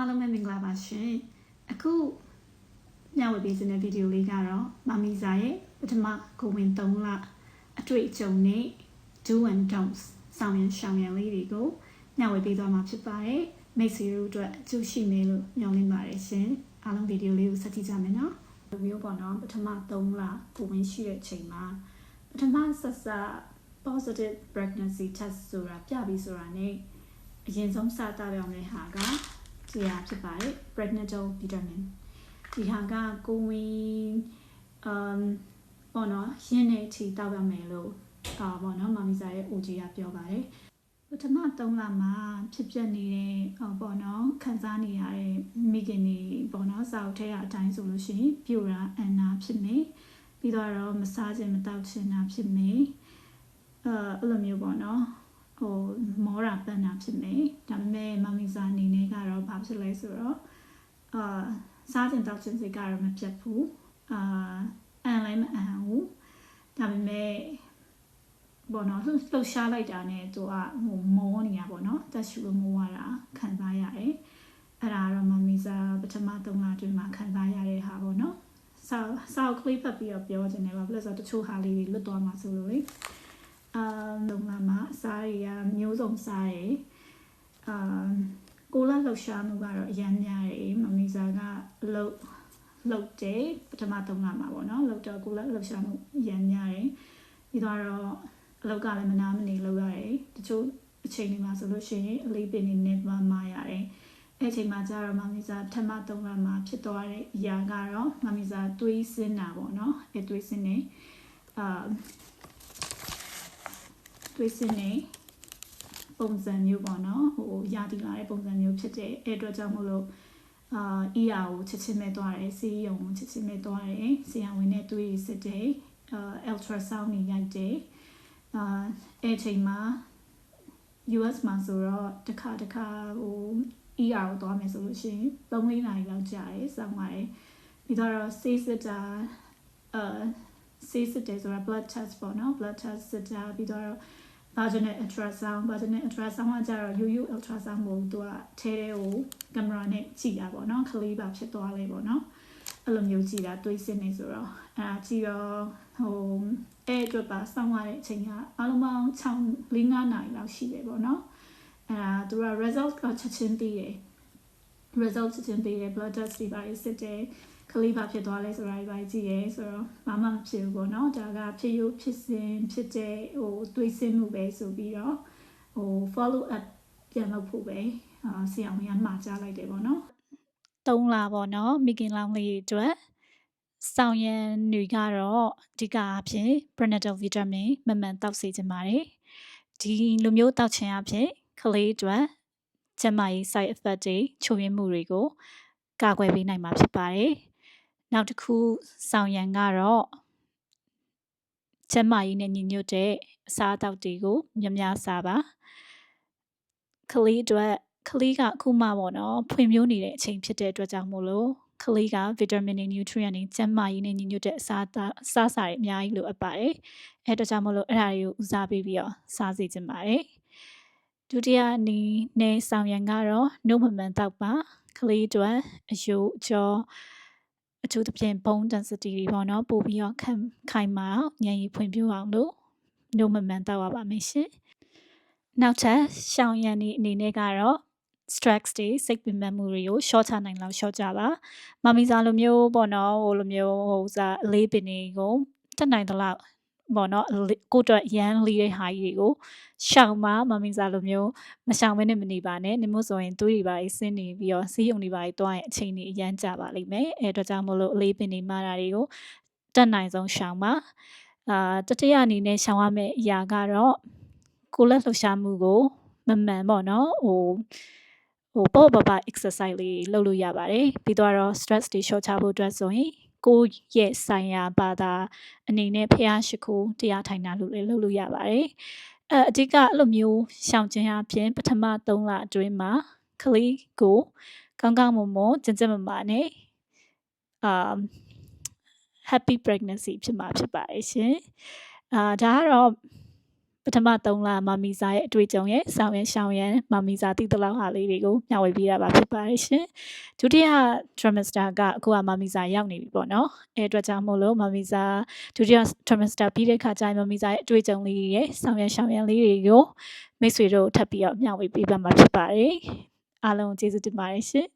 အားလုံးပဲမင်္ဂလာပါရှင်အခုညဝေပေးခြင်းတဲ့ဗီဒီယိုလေးကတော့မမီဇာရဲ့ပထမကိုဝင်3လအတွေ့အကြုံနဲ့ do and don'ts ဆောင်ရန်ရှောင်ရန်လေးတွေကိုညဝေပေးသွားမှာဖြစ်ပါတယ်မိတ်ဆွေတို့အတွက်အကျိုးရှိမယ်လို့ညွှန်လင့်ပါတယ်ရှင်အားလုံးဗီဒီယိုလေးကိုဆက်ကြည့်ကြမယ်နော်ဒီမျိုးပေါ့နော်ပထမ3လကိုဝင်ရှိတဲ့အချိန်မှာပထမဆက်စ positive pregnancy test ဆိုတာပြပြီးဆိုတာ ਨੇ အရင်ဆုံးစတာပြောင်းတဲ့ဟာက ဒီဟာဖြစ်ပါတယ် prenatal vitamin ဒီဟာကကိုဝင် um ပေါ့နော်ရင်းနေအထိတောက်ရမယ်လို့အာပေါ့နော်မမီစာရဲ့ OG ကပြောပါတယ်ပထမ3လမှာဖြစ်ပျက်နေတဲ့ဟောပေါ့နော်ခံစားနေရတဲ့မိခင်တွေပေါ့နော်စာအုပ်ထဲကအတိုင်းဆိုလို့ရှိရင်ပြိုတာအန်နာဖြစ်နေပြီးတော့မစားခြင်းမတောက်ခြင်းတာဖြစ်နေအဲအဲ့လိုမျိုးပေါ့နော်ဟိုမောတာပန်းတာဖြစ်နေဒါပေမဲ့မမီစာအနေနဲ့ကတော့ဘာ ဖြစ်လဲဆိုတော့အာစားခြင်းတောက်ခြင်းစိတ်ကတော့မပြတ်ဘူးအာအန်လည်းမအန်ဘူးဒါပေမဲ့ဘောနော်လှုပ်ရှားလိုက်တာနဲ့သူကဟိုမောနေရပေါ့နော်တက်ရှူလို့မောရတာခံစားရတယ်အဲ့ဒါတော့မမီစာပထမ3လအတွင်းမှာခံစားရတဲ့ဟာပေါ့နော်စာစာကလေးပတ်ပြီးတော့ပြောချင်တယ်ပါဘယ်လိုဆိုတချို့ဟာလေးတွေလွတ်သွားမှာဆိုလို့လေအာလုံလာမှာအစားတွေကမျိုးစုံစားရယ်အာ ကိုလာလှုပ်ရှားမှုကတော့အရင်များတယ်မမီစာကအလုပ်လုပ်တယ်ပထမ3လမှာပေါ့နော်လုပ်တော့ကိုလာလှုပ်ရှားမှုအရင်များတယ်ပြီးတော့အလုပ်ကလည်းမနာမနေလုပ်ရတယ်တချို့အချိန်တွေမှာဆိုလို့ရှိရင်အလေးပင်နေနေမှမရတယ်အဲ့ချိန်မှာကျတော့မမီစာပထမ3လမှာဖြစ်သွားတဲ့အရာကတော့မမီစာတွေးစင်းတာပေါ့နော်အဲ့တွေးစင်းနေအာတွေးစင်းနေပုံစံမျိုးပေါ့နော်ဟို ရာသီလာတဲ့ပုံစံမျိုးဖြစ်တဲ့အဲ့အတွက်ကြောင့်မို့လို့အာ ER ကိုချက်ချင်းမဲ့သွားတယ်စီးရုံကိုချက်ချင်းမဲ့သွားတယ်ဆရာဝန်နဲ့တွေ့ရစစ်တယ်အာ ultrasound နေရိုက်တယ်အာအဲ့ချိန်မှာ US မှာဆိုတော့တစ်ခါတစ်ခါဟို ER ကိုသွားမယ်ဆိုလို့ရှိရင်3-4နာရီလောက်ကြာတယ်စောင့်ပါတယ်ပြီးတော့ဆေးစစ်တာအာဆေးစစ်တယ်ဆိုတာ blood test ပေါ့နော် blood test စစ်တာပြီးတော့ vaginal ultrasound vaginal ultrasound ကကြတော့ရိုးရိုး ultrasound မဟုတ်သူကထဲထဲကိုကင်မရာနဲ့ကြည့်တာပေါ့နော်ခလေးပါဖြစ်သွားလေပေါ့နော်အဲ့လိုမျိုးကြည့်တာတွေးစစ်နေဆိုတော့အဲဒါကြည့်တော့ဟိုအဲ့အတွက်ပါစောင့်ရတဲ့အချိန်ကအလုံးပေါင်း6 5နာရီလောက်ရှိတယ်ပေါ့နော်အဲဒါသူက result ကချက်ချင်းသိတယ် result ချက်ချင်းသိတယ် blood test တွေပါစစ်တယ်ကလေးပါဖြစ်သွားလဲဆိုတာတွေပါကြည့်ရဲဆိုတော့ဘာမှမဖြစ်ဘူးပေါ့နော်ဒါကဖြစ်ရုပ်ဖြစ်စဉ်ဖြစ်တဲ့ဟိုတွေးစင်းမှုပဲဆိုပြီးတော့ဟို follow up ပြန်လုပ်ဖို့ပဲအာဆရာဝန်ကမှာကြားလိုက်တယ်ပေါ့နော်၃လပေါ့နော်မိခင်လောင်လေးအတွက်ဆောင်ရန်တွေကတော့အဓိကအဖြစ် prenatal vitamin မမှန်တောက်စေချင်ပါတယ်ဒီလိုမျိုးတောက်ချင်အဖြစ်ကလေးအတွက် ကျန်းမာရေး side effect တွေချိုးယွင်းမှုတွေကိုကာကွယ်ပေးနိုင်မှာဖြစ်ပါတယ်နောက်တစ်ခုဆောင်ရန်ကတော့ကျန်းမာရေးနဲ့ညီညွတ်တဲ့အစားအသောက်တွေကိုများများစားပါကလေးအတွက်ကလေးကအခုမှပေါ့နော်ဖွံ့ဖြိုးနေတဲ့အချိန်ဖြစ်တဲ့အတွက်ကြောင့်မို့လို့ကလေးက vitamin တွေ nutrient တွေကျန်းမာရေးနဲ့ညီညွတ်တဲ့အစားအစားစာတွေအများကြီးလိုအပ်ပါတယ်အဲဒါကြောင့်မို့လို့အဲ့ဒါတွေကိုဦးစားပေးပြီးတော့စားစေချင်ပါတယ် ဒုတိယအနေနဲ့ဆောင်ရန်ကတော့နှုတ်မမှန်တော့ပါကလေးအတွက်အယိုးအကျော်အထူးသဖြင့် bone density တွေပေါ့နော်ပို့ပြီးတော့ခံခိုင်မာညံ့ရည်ဖွံ့ဖြိုးအောင်လို့နှုတ်မမှန်တော့ပါမယ်ရှင်နောက်ထပ်ရှောင်ရန်ဒီအနေနဲ့ကတော့ stress တွေစိတ်ပင်ပန်းမှုတွေကို short ချနိုင်လောက် short ကြပါမမီစာလိုမျိုးပေါ့နော်ဟိုလိုမျိုးဟိုစားအလေးပင်တွေကိုတက်နိုင်သလောက် ပေါ့နော်ကိုအတွက်ရန်လေးတဲ့ဟာကြီးတွေကိုရှောင်ပါမမီစာလိုမျိုးမရှောင်မနဲ့မနေပါနဲ့နေမို့ဆိုရင်သွေးတွေပါဆင်းနေပြီးတော့စီးရုံတွေပါတွားရင်အချိန်ကြီးအရန်ကြပါလိမ့်မယ်အဲအတွက်ကြောင့်မို့လို့အလေးပင်တွေမာတာတွေကိုတက်နိုင်ဆုံးရှောင်ပါအာတတိယအနေနဲ့ရှောင်ရမယ့်အရာကတော့ကိုလက်လှူရှားမှုကိုမမှန်ပေါ့နော်ဟိုဟိုပေါ့ပပ exercise လေးလုပ်လို့ရပါတယ်ပြီးတော့ stress တွေ short ချဖို့အတွက်ဆိုရင် ကိုရဲ့ဆိုင်ရာဘာသာအနေနဲ့ဖះရှိခိုးတရားထိုင်တာလို့လည်းလုပ်လို့ရပါတယ်အဲအဓိကအဲ့လိုမျိုးရှောင်ခြင်းအပြင်ပထမ3လအတွင်းမှာကလေးကိုကောင်းကောင်းမွန်မွန်ကျဉ်ကျဉ်မမာနဲ့အာ happy pregnancy ဖြစ်မှာဖြစ်ပါတယ်ရှင်အာဒါကတော့ ပထမ3လမမီစာရဲ့အတွေ့အကြုံရဲ့ဆောင်ရန်ရှောင်းရန်မမီစာတိတလောက်ဟာလေးတွေကိုမျှဝေပေးတာပါဖြစ်ပါတယ်ရှင်ဒုတိယ trimester ကအခုကမမီစာရောက်နေပြီပေါ့နော်အဲအတွက်ကြောင့်မို့လို့မမီစာဒုတိယ trimester ပြီးတဲ့ခါကျရင်မမီစာရဲ့အတွေ့အကြုံလေးတွေရဲ့ဆောင်ရန်ရှောင်းရန်လေးတွေကိုမိတ်ဆွေတို့ထပ်ပြီးတော့မျှဝေပေးပါမှာဖြစ်ပါတယ်အားလုံးကျေးဇူးတင်ပါတယ်ရှင်